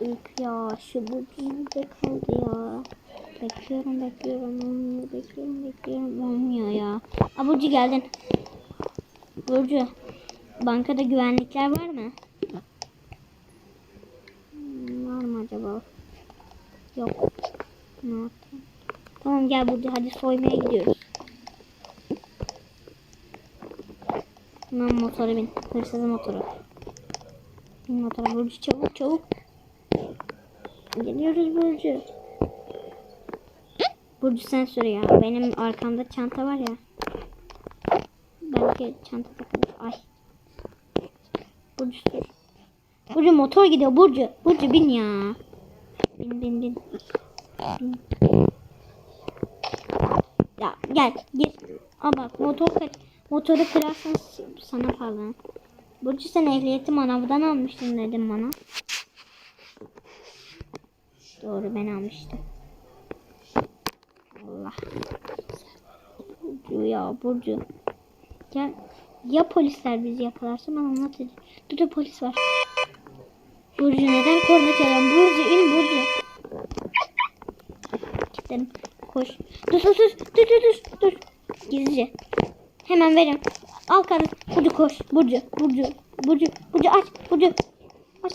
Üf ya şu Burcu nerede kaldı ya? Bekliyorum bekliyorum olmuyor bekliyorum bekliyorum olmuyor ya. Aa Burcu geldin. Burcu bankada güvenlikler var mı? Hmm, Var mı acaba? Yok. Ne yapayım? Tamam gel Burcu hadi soymaya gidiyoruz. Hemen motora bin. Hırsız motoru. Bin motora Burcu çabuk çabuk. Geliyoruz Burcu. Burcu sen sür ya. Benim arkamda çanta var ya. Belki çanta takılır. Ay. Burcu sür. Burcu motor gidiyor Burcu. Burcu bin ya. Bin bin bin. bin. Ya gel gir. Aa bak motor. Motoru kırarsan sana falan. Burcu sen ehliyeti manavdan almıştın dedim bana. Doğru ben almıştım. Allah. Burcu ya Burcu. Ya, ya polisler bizi yakalarsa ben anlatacağım. Dur dur polis var. Burcu neden korna çalıyorsun? Burcu in Burcu. Gidelim. Koş. Dur dur dur dur dur dur dur. Gizlice. Hemen verin. Al karı. Burcu koş. Burcu. Burcu. Burcu. Burcu aç. Burcu. Aç.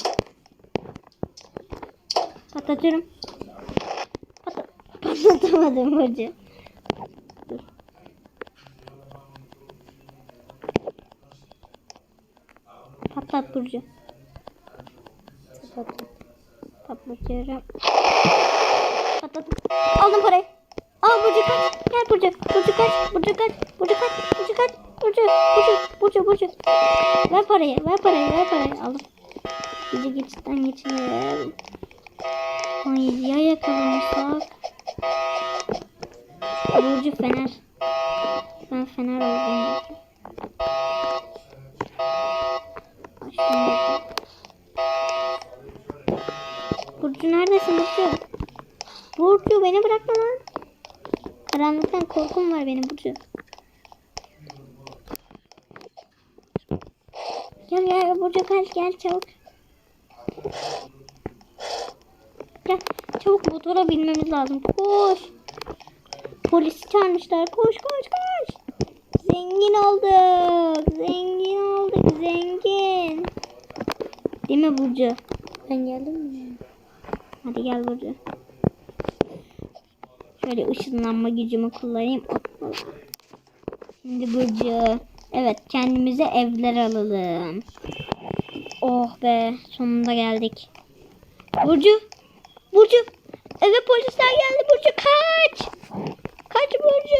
Patlatıyorum. Patla patlatamadım Burcu. Dur. Patlat Burcu. Patlat. Patlatıyorum. Patladım. Aldım parayı. Al Burcu kaç. Gel Burcu. Burcu kaç. Burcu kaç. Burcu kaç. Burcu kaç. Burcu. Burcu. Burcu. Burcu. Ver parayı. Ver parayı. Ver parayı. Aldım. Gece geçitten geçelim. Ay ya yakalanırsak. Burcu Fener. Ben Fener oldum. Burcu. Neredesin Burcu? Burcu beni bırakma lan. Karanlıktan korkum var benim Burcu. Gel gel Burcu gel gel çabuk. Çabuk motora binmemiz lazım. Koş. Polisi çağırmışlar. Koş koş koş. Zengin olduk. Zengin olduk. Zengin. Değil mi Burcu? Ben geldim mi? Hadi gel Burcu. Şöyle ışınlanma gücümü kullanayım. Hoppala. Şimdi Burcu. Evet kendimize evler alalım. Oh be sonunda geldik. Burcu. Burcu eve polisler geldi Burcu kaç. Kaç Burcu.